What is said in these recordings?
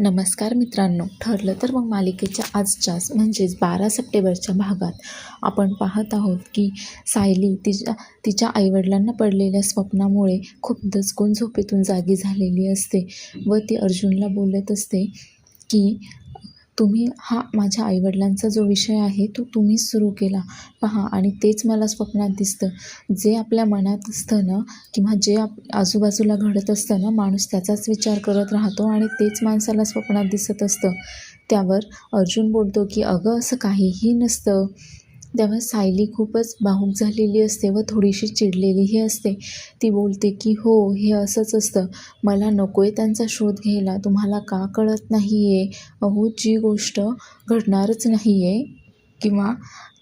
नमस्कार मित्रांनो ठरलं तर मग मालिकेच्या आजच्याच म्हणजेच बारा सप्टेंबरच्या भागात आपण पाहत आहोत की सायली तिच्या तिच्या आईवडिलांना पडलेल्या स्वप्नामुळे खूप दचकून झोपेतून जागी झालेली असते व ती अर्जुनला बोलत असते की तुम्ही हा माझ्या आईवडिलांचा जो विषय आहे तो तुम्हीच सुरू केला. पहा आणि तेच मला स्वप्नात दिसतं. जे आपल्या मनात असतं ना किंवा जे आप आजूबाजूला घडत असतं ना माणूस त्याचाच विचार करत राहतो आणि तेच माणसाला स्वप्नात दिसत असतं. त्यावर अर्जुन बोलतो की अगं असं काहीही नसतं. तेव्हा सायली खूपच भावूक झालेली असते व थोडीशी चिडलेलीही असते. ती बोलते की हो हे असंच असतं. मला नको आहे त्यांचा शोध घ्यायला. तुम्हाला का कळत नाही आहे अहो जी गोष्ट घडणारच नाही आहे किंवा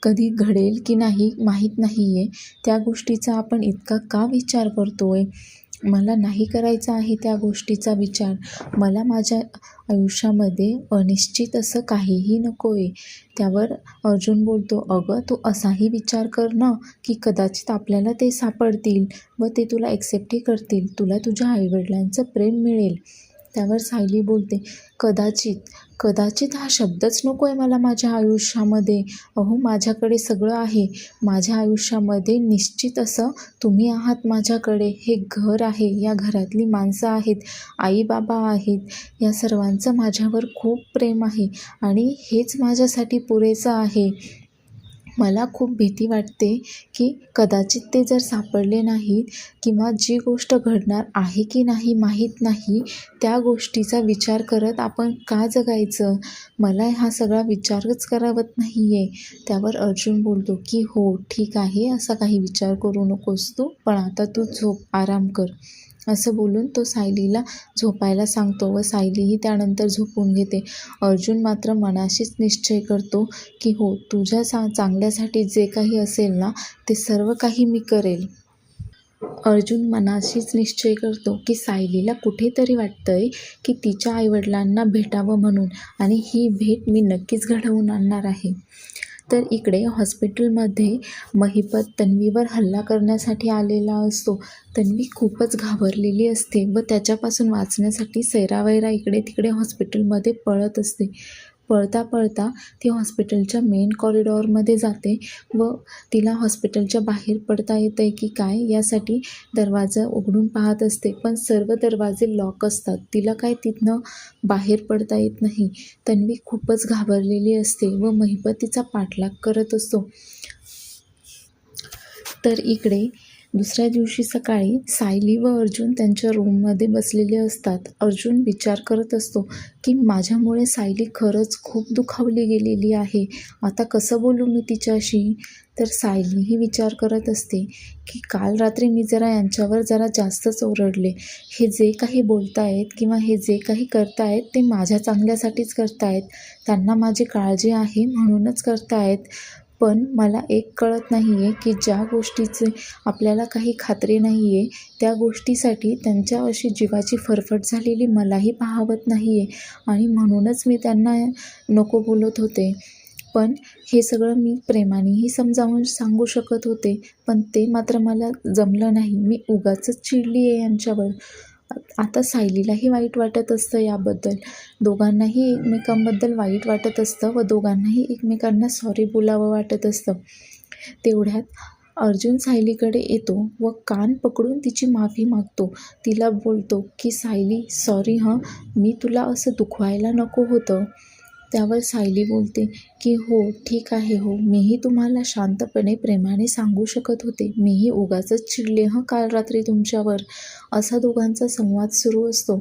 कधी घडेल की नाही माहीत नाही आहे त्या गोष्टीचा आपण इतका का विचार करतो आहे मला नाही करायचा आहे त्या गोष्टीचा विचार. मला माझ्या आयुष्यामध्ये अनिश्चित असं काहीही नको आहे त्यावर अर्जुन बोलतो अगं तू असाही विचार कर ना की कदाचित आपल्याला ते सापडतील व ते तुला ॲक्सेप्टही करतील. तुला तुझ्या आईवडिलांचं प्रेम मिळेल. त्यावर सायली बोलते कदाचित कदाचित हा शब्दच नको आहे मला माझ्या आयुष्यामध्ये. अहो माझ्याकडे सगळं आहे. माझ्या आयुष्यामध्ये निश्चित असं तुम्ही आहात माझ्याकडे. हे घर आहे. या घरातली माणसं आहेत. आई बाबा आहेत. या सर्वांचं माझ्यावर खूप प्रेम आहे आणि हेच माझ्यासाठी पुरेसं आहे. मला खूप भीती वाटते की कदाचित ते जर सापडले नाहीत किंवा जी गोष्ट घडणार आहे की नाही माहीत नाही त्या गोष्टीचा विचार करत आपण का जगायचं? मला हा सगळा विचारच करावत नाही आहे त्यावर अर्जुन बोलतो की हो ठीक आहे असा काही विचार करू नकोस तू पण आता तू झोप आराम कर. असं बोलून तो सायलीला झोपायला सांगतो व सायलीही त्यानंतर झोपून घेते. अर्जुन मात्र मनाशीच निश्चय करतो की हो तुझ्या सा चांगल्यासाठी जे काही असेल ना ते सर्व काही मी करेल. अर्जुन मनाशीच निश्चय करतो की सायलीला कुठेतरी वाटतं आहे की तिच्या आईवडिलांना भेटावं म्हणून आणि ही भेट मी नक्कीच घडवून आणणार आहे. तर इकडे हॉस्पिटलमध्ये महिपत तन्वीवर हल्ला करण्यासाठी आलेला असतो. तन्वी खूपच घाबरलेली असते व त्याच्यापासून वाचण्यासाठी सैरावैरा इकडे तिकडे हॉस्पिटलमध्ये पळत असते. पळता पळता ती हॉस्पिटलच्या मेन कॉरिडॉरमध्ये जाते व तिला हॉस्पिटलच्या बाहेर पडता येतं आहे की काय यासाठी दरवाजा उघडून पाहत असते. पण सर्व दरवाजे लॉक असतात. तिला काय तिथनं बाहेर पडता येत नाही. तन्वी खूपच घाबरलेली असते व महिपत तिचा पाठलाग करत असतो. तर इकडे दुसऱ्या दिवशी सकाळी सायली व अर्जुन त्यांच्या रूममध्ये बसलेले असतात. अर्जुन विचार करत असतो की माझ्यामुळे सायली खरंच खूप दुखावली गेलेली आहे. आता कसं बोलू मी तिच्याशी? तर सायलीही विचार करत असते की काल रात्री मी जरा यांच्यावर जरा जास्तच ओरडले. हे जे काही बोलतायत किंवा हे जे काही करतायत ते माझ्या चांगल्यासाठीच करतायत. त्यांना माझी काळजी आहे म्हणूनच करतायत. पण मला एक कळत नाही आहे की ज्या गोष्टीचे आपल्याला काही खात्री नाही आहे त्या गोष्टीसाठी त्यांच्या अशी जीवाची फरफट झालेली मलाही पाहावत नाही आहे आणि म्हणूनच मी त्यांना नको बोलत होते. पण हे सगळं मी प्रेमानेही समजावून सांगू शकत होते पण ते मात्र मला जमलं नाही. मी उगाच चिडली आहे यांच्यावर. आता सायलीलाही वाईट वाटत असतं याबद्दल. दोघांनाही एकमेकांबद्दल वाईट वाटत असतं व दोघांनाही एकमेकांना सॉरी बोलावं वाटत असतं. तेवढ्यात अर्जुन सायलीकडे येतो व कान पकडून तिची माफी मागतो. तिला बोलतो की सायली सॉरी हं. मी तुला असं दुखवायला नको होतं. त्यावर सायली बोलते की हो ठीक आहे हो. मीही तुम्हाला शांतपणे प्रेमाने सांगू शकत होते. मीही उगाच चिडले हं काल रात्री तुमच्यावर. असा दोघांचा संवाद सुरू असतो.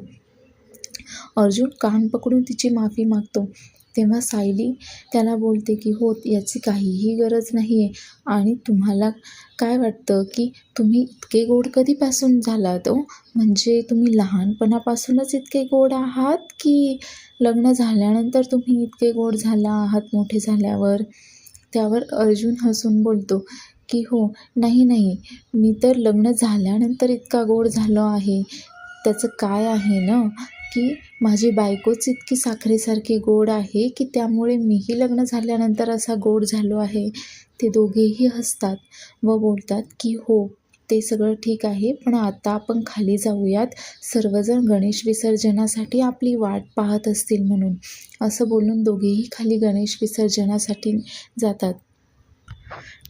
अर्जुन कान पकडून तिची माफी मागतो. तेव्हा सायली त्याला बोलते की हो याची काहीही गरज नाही आहे आणि तुम्हाला काय वाटतं की तुम्ही इतके गोड कधीपासून झालात हो? म्हणजे तुम्ही लहानपणापासूनच इतके गोड आहात की लग्न झाल्यानंतर तुम्ही इतके गोड झाला आहात मोठे झाल्यावर? त्यावर अर्जुन हसून बोलतो की हो नाही नाही. मी तर लग्न झाल्यानंतर इतका गोड झालो आहे. त्याचं काय आहे ना की माझी बायकोच इतकी साखरेसारखी गोड आहे की त्यामुळे मीही लग्न झाल्यानंतर असा गोड झालो आहे. ते दोघेही हसतात व बोलतात की हो ते सगळं ठीक आहे पण आता आपण खाली जाऊयात. सर्वजण गणेश विसर्जनासाठी आपली वाट पाहत असतील म्हणून. असं बोलून दोघेही खाली गणेश विसर्जनासाठी जातात.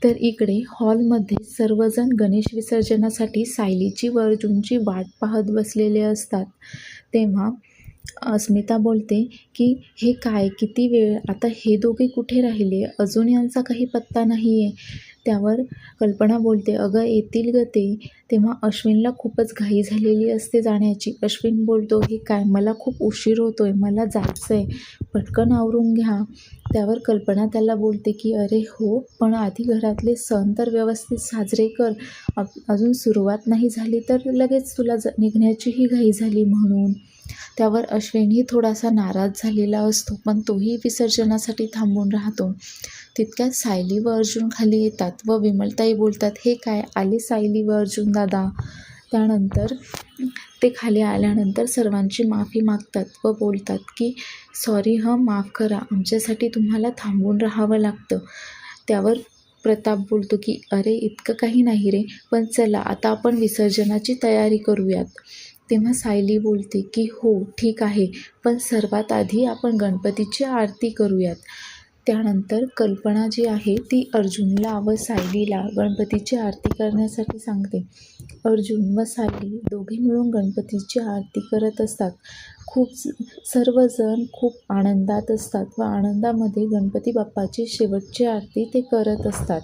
तर इकडे हॉलमध्ये सर्वजण गणेश विसर्जनासाठी सायलीची व अर्जुनची वाट पाहत बसलेले असतात. तेव्हा अस्मिता बोलते की हे काय? किती वेळ? आता हे दोघे कुठे राहिले? अजून यांचा काही पत्ता नाही आहे त्यावर कल्पना बोलते अगं येतील ग ते. तेव्हा अश्विनला खूपच घाई झालेली असते जाण्याची. अश्विन बोलतो हे काय मला खूप उशीर होतो आहे मला जायचं आहे पटकन आवरून घ्या. त्यावर कल्पना त्याला बोलते की अरे हो पण आधी घरातले सण तर व्यवस्थित साजरे कर. अजून सुरुवात नाही झाली तर लगेच तुला ज निघण्याचीही घाई झाली म्हणून. त्यावर अश्विनही थोडासा नाराज झालेला असतो पण तोही विसर्जनासाठी थांबून राहतो. तितक्यात सायली व अर्जुन खाली येतात व विमलताई बोलतात हे काय आले सायली व अर्जुन दादा त्यानंतर ते खाली आल्यानंतर सर्वांची माफी मागतात व बोलतात की सॉरी हं माफ करा आमच्यासाठी तुम्हाला थांबून राहावं लागतं त्यावर प्रताप बोलतो की अरे इतकं काही नाही रे पण चला आता आपण विसर्जनाची तयारी करूयात तेव्हा सायली बोलते की हो ठीक आहे पण सर्वात आधी आपण गणपतीची आरती करूयात. त्यानंतर कल्पना जी आहे ती अर्जुनला व सायलीला गणपतीची आरती करण्यासाठी सांगते. अर्जुन व सायली दोघे मिळून गणपतीची आरती करत असतात. खूप सर्वजण खूप आनंदात असतात व आनंदामध्ये गणपती बाप्पाची शेवटची आरती ते करत असतात.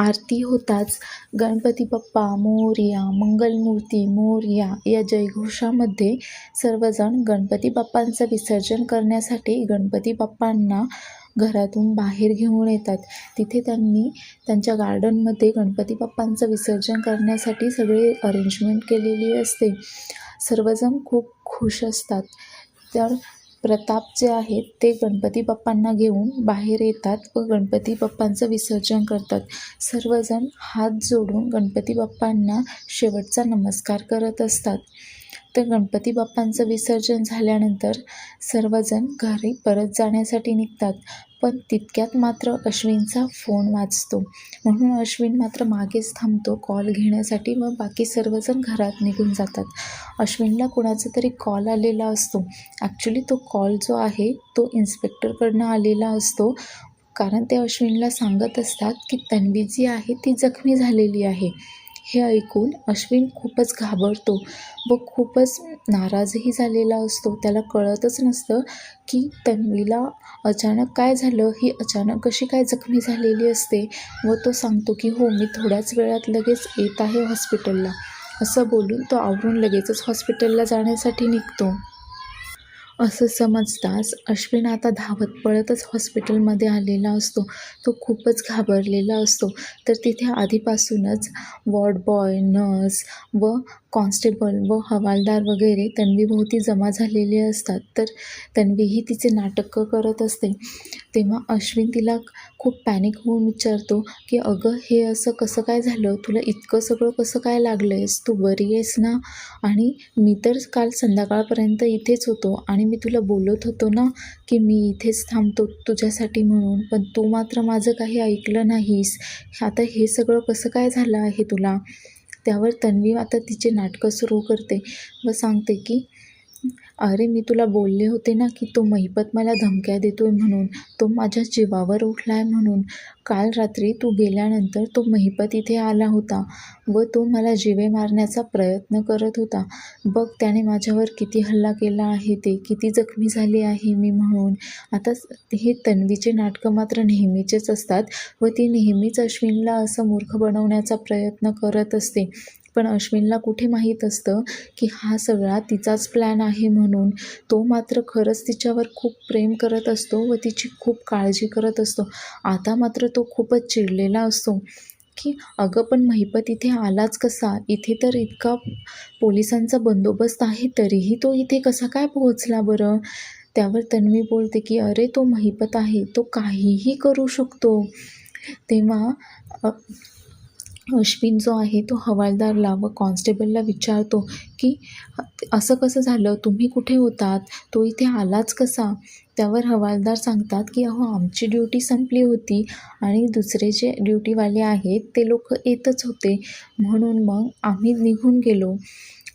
आरती होताच. गणपती बाप्पा मोरया मंगलमूर्ती मोरया या जयघोषामध्ये सर्वजण गणपती बाप्पांचं विसर्जन करण्यासाठी गणपती बाप्पांना घरातून बाहेर घेऊन येतात. तिथे त्यांनी त्यांच्या गार्डनमध्ये गणपती बाप्पांचं विसर्जन करण्यासाठी सगळे अरेंजमेंट केलेली असते. सर्वजण खूप खुश असतात. तर प्रताप जे आहेत ते गणपती बाप्पांना घेऊन बाहेर येतात व गणपती बाप्पांचं विसर्जन करतात. सर्वजण हात जोडून गणपती बाप्पांना शेवटचा नमस्कार करत असतात. तर गणपती बाप्पांचं विसर्जन झाल्यानंतर सर्वजण घरी परत जाण्यासाठी निघतात. पण तितक्यात मात्र अश्विनचा फोन वाजतो म्हणून अश्विन मात्र मागेच थांबतो कॉल घेण्यासाठी व बाकी सर्वजण घरात निघून जातात. अश्विनला कुणाचा तरी कॉल आलेला असतो. ॲक्च्युली तो कॉल जो आहे तो इन्स्पेक्टरकडनं आलेला असतो. कारण ते अश्विनला सांगत असतात की तन्वी जी आहे ती जखमी झालेली आहे. हे ऐकून अश्विन खूपच घाबरतो व खूपच नाराजही झालेला असतो. त्याला कळतच नसतं की तन्वीला अचानक काय झालं? ही अचानक कशी काय जखमी झालेली असते? व तो सांगतो की हो मी थोड्याच वेळात लगेच येत आहे हॉस्पिटलला. असं बोलून तो आवरून लगेचच हॉस्पिटलला जाण्यासाठी निघतो. असं समजताच अश्विन आता धावत पळतच हॉस्पिटलमध्ये आलेला असतो. तो खूपच घाबरलेला असतो. तर तिथे आधीपासूनच वॉर्ड बॉय नर्स व कॉन्स्टेबल व हवालदार वगैरे तन्वीभोवती जमा झालेले असतात तर तन्वीही तिचे नाटकं करत असते. तेव्हा अश्विन तिला खूप पॅनिक होऊन विचारतो की अगं हे असं कसं काय झालं? तुला इतकं सगळं कसं काय लागलं आहेस तू बरी आहेस ना? आणि मी तर काल संध्याकाळपर्यंत इथेच होतो आणि मी तुला बोलत होतो ना की मी इथेच थांबतो तुझ्यासाठी म्हणून पण तू मात्र माझं काही ऐकलं नाहीस. आता हे सगळं कसं काय झालं आहे तुला? त्यावर तन्वी आता तिचे नाटकं सुरू करते व सांगते की अरे मी तुला बोलले होते ना की तो महिपत मला धमक्या देतो आहे म्हणून. तो माझ्या जीवावर उठला आहे म्हणून. काल रात्री तू गेल्यानंतर तो महिपत इथे आला होता व तो मला जीवे मारण्याचा प्रयत्न करत होता. बघ त्याने माझ्यावर किती हल्ला केला आहे ते. किती जखमी झाली आहे मी म्हणून. आता हे तन्वीचे नाटकं मात्र नेहमीचेच असतात व ती नेहमीच अश्विनला असं मूर्ख बनवण्याचा प्रयत्न करत असते. पण अश्विनला कुठे माहीत असतं की हा सगळा तिचाच प्लॅन आहे म्हणून. तो मात्र खरंच तिच्यावर खूप प्रेम करत असतो व तिची खूप काळजी करत असतो. आता मात्र तो खूपच चिडलेला असतो की अगं पण महिपत इथे आलाच कसा? इथे तर इतका पोलिसांचा बंदोबस्त आहे तरीही तो इथे कसा काय पोहोचला बरं? त्यावर तन्वी बोलते की अरे तो महिपत आहे तो काहीही करू शकतो. तेव्हा अश्विन जो आहे तो हवालदारला व कॉन्स्टेबलला विचारतो की असं कसं झालं? तुम्ही कुठे होतात? तो इथे आलाच कसा? त्यावर हवालदार सांगतात की अहो आमची ड्युटी संपली होती आणि दुसरे जे ड्युटीवाले आहेत ते लोक येतच होते. म्हणून मग आम्ही निघून गेलो.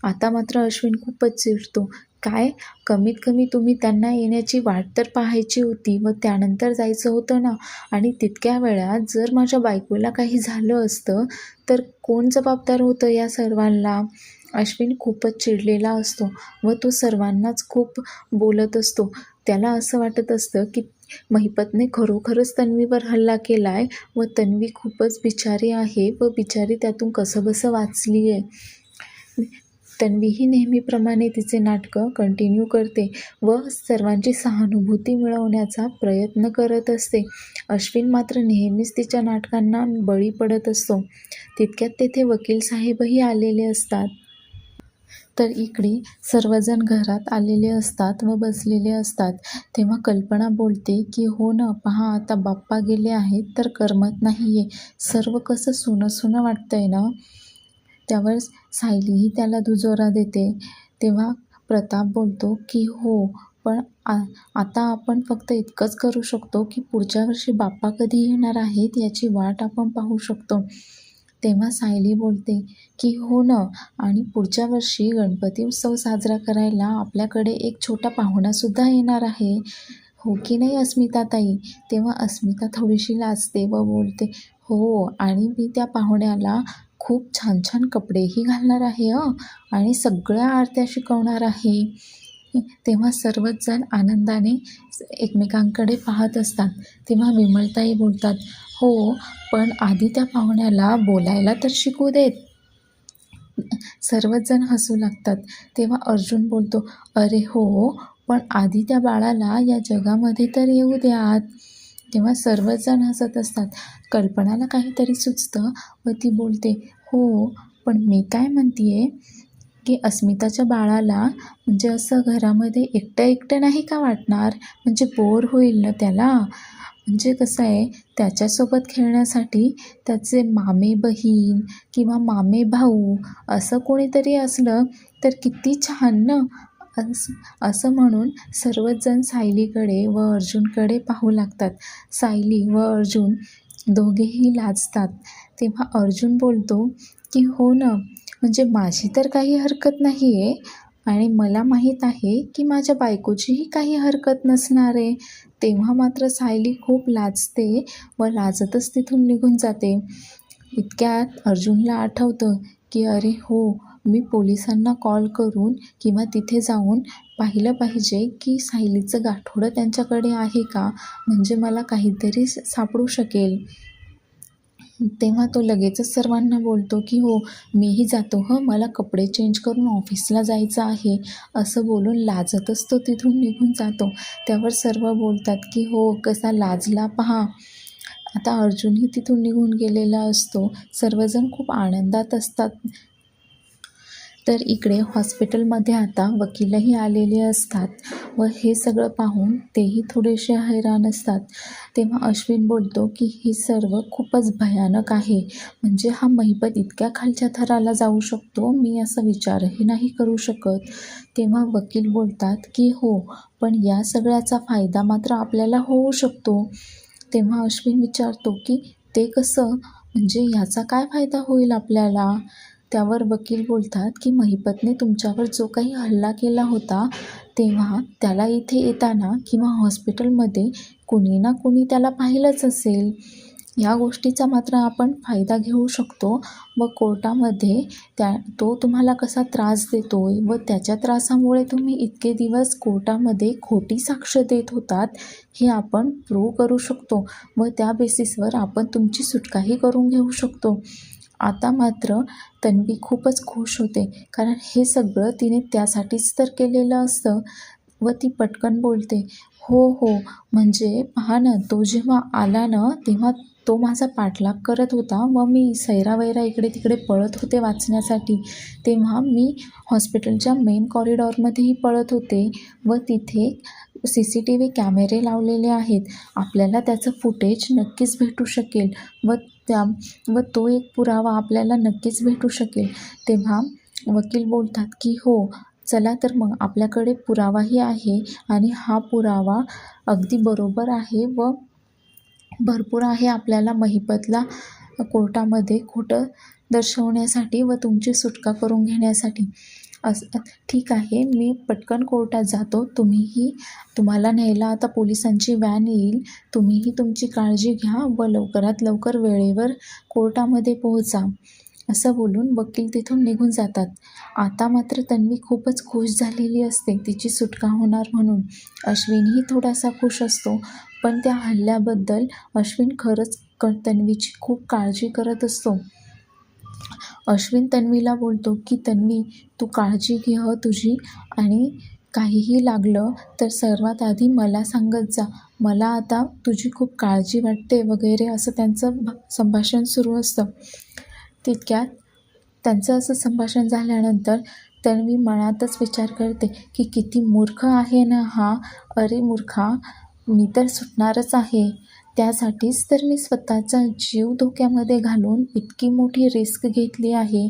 आता मात्र अश्विन खूपच चिडतो. काय? कमीत कमी तुम्ही त्यांना येण्याची वाट तर पाहायची होती व त्यानंतर जायचं होतं ना? आणि तितक्या वेळात जर माझ्या बायकोला काही झालं असतं तर कोण जबाबदार होतं या सर्वांना? अश्विन खूपच चिडलेला असतो व तो सर्वांनाच खूप बोलत असतो. त्याला असं वाटत असतं की महिपतने खरोखरच तन्वीवर हल्ला केला आहे व तन्वी खूपच बिचारी आहे व बिचारी त्यातून कसंबसं वाचली आहे तन्वीही नेहमीप्रमाणे तिचे नाटकं कंटिन्यू करते व सर्वांची सहानुभूती मिळवण्याचा प्रयत्न करत असते. अश्विन मात्र नेहमीच तिच्या नाटकांना बळी पडत असतो. तितक्यात तेथे वकील साहेबही आलेले असतात. तर इकडे सर्वजण घरात आलेले असतात व बसलेले असतात. तेव्हा कल्पना बोलते की हो ना पहा आता बाप्पा गेले आहेत तर करमत नाही आहे सर्व कसं सुनं सुनं वाटतं आहे ना? त्यावर सायलीही त्याला दुजोरा देते. तेव्हा प्रताप बोलतो की हो पण आ आता आपण फक्त इतकंच करू शकतो की पुढच्या वर्षी बाप्पा कधी येणार आहेत याची वाट आपण पाहू शकतो. तेव्हा सायली बोलते की हो ना आणि पुढच्या वर्षी गणपती उत्सव साजरा करायला आपल्याकडे एक छोटा पाहुणासुद्धा येणार आहे. हो की नाही अस्मिताताई? तेव्हा अस्मिता थोडीशी लाजते व बोलते हो आणि मी त्या पाहुण्याला खूप छान छान कपडेही घालणार आहे अ आणि सगळ्या आरत्या शिकवणार आहे. तेव्हा सर्वच जण आनंदाने एकमेकांकडे पाहत असतात. तेव्हा विमलताई बोलतात हो पण आधी त्या पाहुण्याला बोलायला तर शिकू देत. सर्वच जण हसू लागतात. तेव्हा अर्जुन बोलतो अरे हो पण आधी त्या बाळाला या जगामध्ये तर येऊ द्यात. तेव्हा सर्वजण हसत असतात. कल्पनाला काहीतरी सुचतं व ती बोलते हो पण मी काय म्हणते आहे की अस्मिताच्या बाळाला म्हणजे असं घरामध्ये एकटं एकटं नाही का वाटणार? म्हणजे बोर होईल ना त्याला? म्हणजे कसं आहे त्याच्यासोबत खेळण्यासाठी त्याचे मामे बहीण किंवा मामे भाऊ असं कोणीतरी असलं तर किती छान ना? असं असं म्हणून सर्वच जण सायलीकडे व अर्जुनकडे पाहू लागतात. सायली व अर्जुन दोघेही लाजतात. तेव्हा अर्जुन बोलतो की हो ना म्हणजे माझी तर काही हरकत नाही आहे आणि मला माहीत आहे की माझ्या बायकोचीही काही हरकत नसणार आहे. तेव्हा मात्र सायली खूप लाजते व लाजतच तिथून निघून जाते. इतक्यात अर्जुनला आठवतं की अरे हो मी पोलिसांना कॉल करून किंवा तिथे जाऊन पाहिलं पाहिजे की सायलीचं गाठोडं त्यांच्याकडे आहे का म्हणजे मला काहीतरी सापडू शकेल. तेव्हा तो लगेचच सर्वांना बोलतो की हो मीही जातो. ह मला कपडे चेंज करून ऑफिसला जायचं आहे. असं बोलून लाजतच तो तिथून निघून जातो. त्यावर सर्व बोलतात की हो कसा लाजला पहा. आता अर्जुनही तिथून निघून गेलेला असतो. सर्वजण खूप आनंदात असतात. तर इकडे हॉस्पिटलमध्ये आता वकीलही आलेले असतात व हे सगळं पाहून तेही थोडेसे हैराण असतात. तेव्हा अश्विन बोलतो की हे सर्व खूपच भयानक आहे. म्हणजे हा महिपत इतक्या खालच्या थराला जाऊ शकतो? मी असा विचारही नाही करू शकत. तेव्हा वकील बोलतात की हो पण या सगळ्याचा फायदा मात्र आपल्याला होऊ शकतो. तेव्हा अश्विन विचारतो की ते कसं? म्हणजे याचा काय फायदा होईल आपल्याला? त्यावर वकील बोलतात की महिपतने तुमच्यावर जो काही हल्ला केला होता तेव्हा त्याला इथे येताना किंवा हॉस्पिटलमध्ये कुणी ना कुणी त्याला पाहिलंच असेल. या गोष्टीचा मात्र आपण फायदा घेऊ शकतो व कोर्टामध्ये त्या तो तुम्हाला कसा त्रास देतो आहे व त्याच्या त्रासामुळे तुम्ही इतके दिवस कोर्टामध्ये खोटी साक्ष देत होतात हे आपण प्रूव्ह करू शकतो व त्या बेसिसवर आपण तुमची सुटकाही करून घेऊ शकतो. आता मात्र तन्वी खूपच खुश होते. कारण हे सगळं तिने त्यासाठीच तर केलेलं असतं व ती पटकन बोलते हो हो म्हणजे पहा ना तो जेव्हा आला ना तेव्हा तो माझा पाठलाग करत होता व मी सैरावैरा इकडे तिकडे पळत होते वाचण्यासाठी. तेव्हा मी हॉस्पिटलच्या मेन कॉरिडॉरमध्येही पळत होते व तिथे सी सी टी व्ही कॅमेरे लावलेले आहेत. आपल्याला त्याचं फुटेज नक्कीच भेटू शकेल व त्या व तो एक पुरावा आपल्याला नक्कीच भेटू शकेल. तेव्हा वकील बोलतात की हो चला तर मग आपल्याकडे पुरावाही आहे आणि हा पुरावा अगदी बरोबर आहे व भरपूर आहे आपल्याला महिपतला कोर्टामध्ये खोटं दर्शवण्यासाठी व तुमची सुटका करून घेण्यासाठी. अस ठीक आहे मी पटकन कोर्टात जातो. तुम्हीही तुम्हाला न्यायला आता पोलिसांची व्हॅन येईल. तुम्हीही तुमची काळजी घ्या व लवकरात लवकर वेळेवर कोर्टामध्ये पोहोचा असं बोलून वकील तिथून निघून जातात. आता मात्र तन्वी खूपच खुश झालेली असते तिची सुटका होणार म्हणून. अश्विनही थोडासा खुश असतो पण त्या हल्ल्याबद्दल अश्विन खरंच क तन्वीची खूप काळजी करत असतो. अश्विन तन्वीला बोलतो की तन्वी तू काळजी घे हं तुझी आणि काहीही लागलं तर सर्वात आधी मला सांगत जा. मला आता तुझी खूप काळजी वाटते वगैरे असं त्यांचं संभाषण सुरू असतं. तितक्यात त्यांचं असं संभाषण झाल्यानंतर तन्वी मनातच विचार करते की किती मूर्ख आहे ना हा. अरे मूर्खा मी तर सुटणारच आहे. त्यासाठीच तर मी स्वतःचा जीव धोक्यामध्ये घालून इतकी मोठी रिस्क घेतली आहे.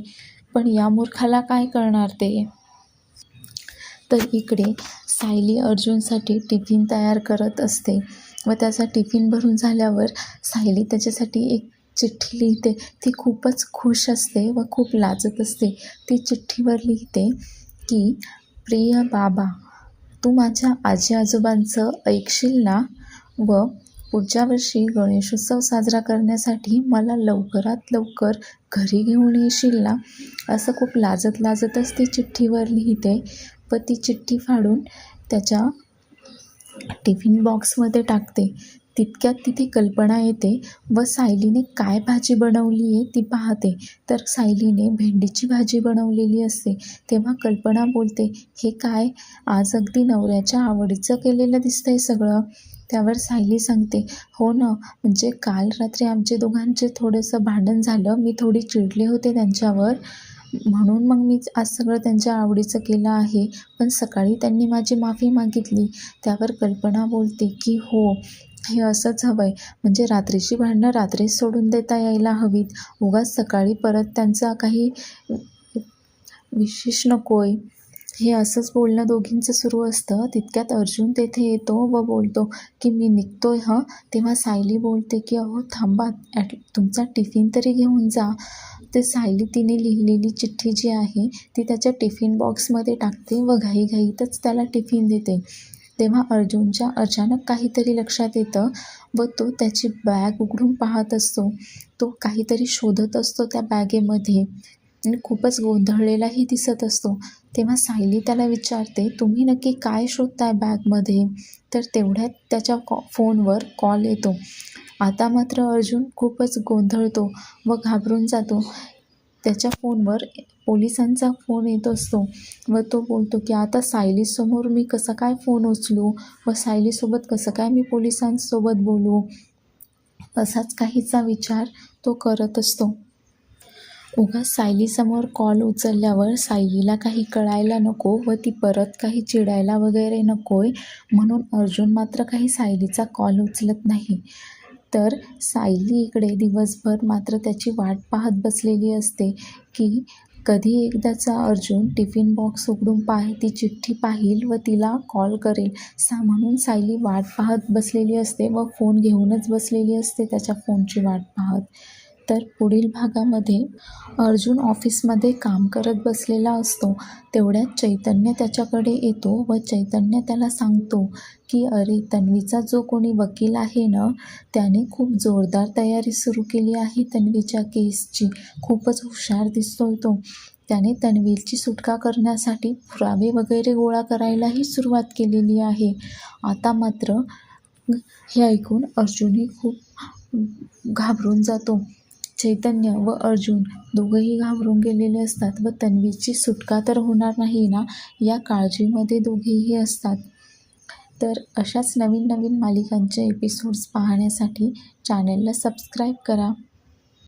पण या मूर्खाला काय कळणार ते? तर इकडे सायली अर्जुनसाठी टिफिन तयार करत असते व त्याचा टिफिन भरून झाल्यावर सायली त्याच्यासाठी एक चिठ्ठी लिहिते. ती खूपच खुश असते व खूप लाजत असते. ती चिठ्ठीवर लिहिते की प्रिय बाबा तू माझ्या आजी आजोबांचं ऐकशील ना? व पुढच्या वर्षी गणेशोत्सव साजरा करण्यासाठी मला लवकरात लवकर घरी घेऊन येशील ना? असं खूप लाजत लाजतच ती चिठ्ठीवर लिहिते व ती चिठ्ठी फाडून त्याच्या टिफिन बॉक्समध्ये टाकते. तितक्यात तिथे कल्पना येते व सायलीने काय भाजी बनवली आहे ती पाहते. तर सायलीने भेंडीची भाजी बनवलेली असते. तेव्हा कल्पना बोलते हे काय? आज अगदी नवऱ्याच्या आवडीचं केलेलं दिसतंय सगळं. त्यावर सायली सांगते हो ना म्हणजे काल रात्री आमचे दोघांचे थोडंसं भांडण झालं. मी थोडी चिडले होते त्यांच्यावर. म्हणून मग मी आज सगळं त्यांच्या आवडीचं केलं आहे. पण सकाळी त्यांनी माझी माफी मागितली. त्यावर कल्पना बोलते की हो हे असंच हवं आहे म्हणजे रात्रीची भांडणं रात्रीच सोडून देता यायला हवीत. उगाच सकाळी परत त्यांचा काही विशेष नको आहे हे असंच बोलणं दोघींचं सुरू असतं. तितक्यात अर्जुन तेथे येतो व बोलतो की मी निघतोय हं. तेव्हा सायली बोलते की अहो थांबा. ॲट तुमचा टिफिन तरी घेऊन जा. ते सायली तिने लिहिलेली चिठ्ठी जी आहे ती त्याच्या टिफिन बॉक्समध्ये टाकते व घाईघाईतच त्याला टिफिन देते. तेव्हा अर्जुनच्या अचानक काहीतरी लक्षात येतं व तो त्याची बॅग उघडून पाहत असतो. तो काहीतरी शोधत असतो त्या बॅगेमध्ये. आणि खूपच गोंधळलेलाही दिसत असतो. तेव्हा सायली त्याला विचारते तुम्ही नक्की काय शोधताय बॅगमध्ये? तर तेवढ्यात त्याच्या कॉ फोनवर कॉल येतो. आता मात्र अर्जुन खूपच गोंधळतो व घाबरून जातो. त्याच्या फोनवर पोलिसांचा फोन येत असतो व तो बोलतो की आता सायलीसमोर मी कसा काय फोन उचलू व सायलीसोबत कसं काय मी पोलिसांसोबत बोलू? असाच काहीचा विचार तो करत असतो. उगाच सायलीसमोर कॉल उचलल्यावर सायलीला काही कळायला नको व ती परत काही चिडायला वगैरे नको आहे म्हणून अर्जुन मात्र काही सायलीचा कॉल उचलत नाही. तर सायली इकडे दिवसभर मात्र त्याची वाट पाहत बसलेली असते की कधी एकदाचा अर्जुन टिफिन बॉक्स उघडून पाह ती चिठ्ठी पाहिल व तिला कॉल करेल. सा म्हणून सायली वाट पाहत बसलेली असते व फोन घेऊनच बसलेली असते त्याच्या फोनची वाट पाहत. तर पुढील भागामध्ये अर्जुन ऑफिसमध्ये काम करत बसलेला असतो. तेवढ्यात चैतन्य त्याच्याकडे येतो व चैतन्य त्याला सांगतो की अरे तन्वीचा जो कोणी वकील आहे ना त्याने खूप जोरदार तयारी सुरू केली आहे तन्वीच्या केसची. खूपच हुशार दिसतोय तो. त्याने तन्वीची सुटका करण्यासाठी पुरावे वगैरे गोळा करायलाही सुरुवात केलेली आहे. आता मात्र हे ऐकून अर्जुनही खूप घाबरून जातो. चैतन्य व अर्जुन दोघंही घाबरून गेलेले असतात व तन्वीची सुटका तर होणार नाही ना? या काळजीमध्ये दोघेही असतात. तर अशाच नवीन नवीन मालिकांचे एपिसोड्स पाहण्यासाठी चॅनलला सबस्क्राईब करा.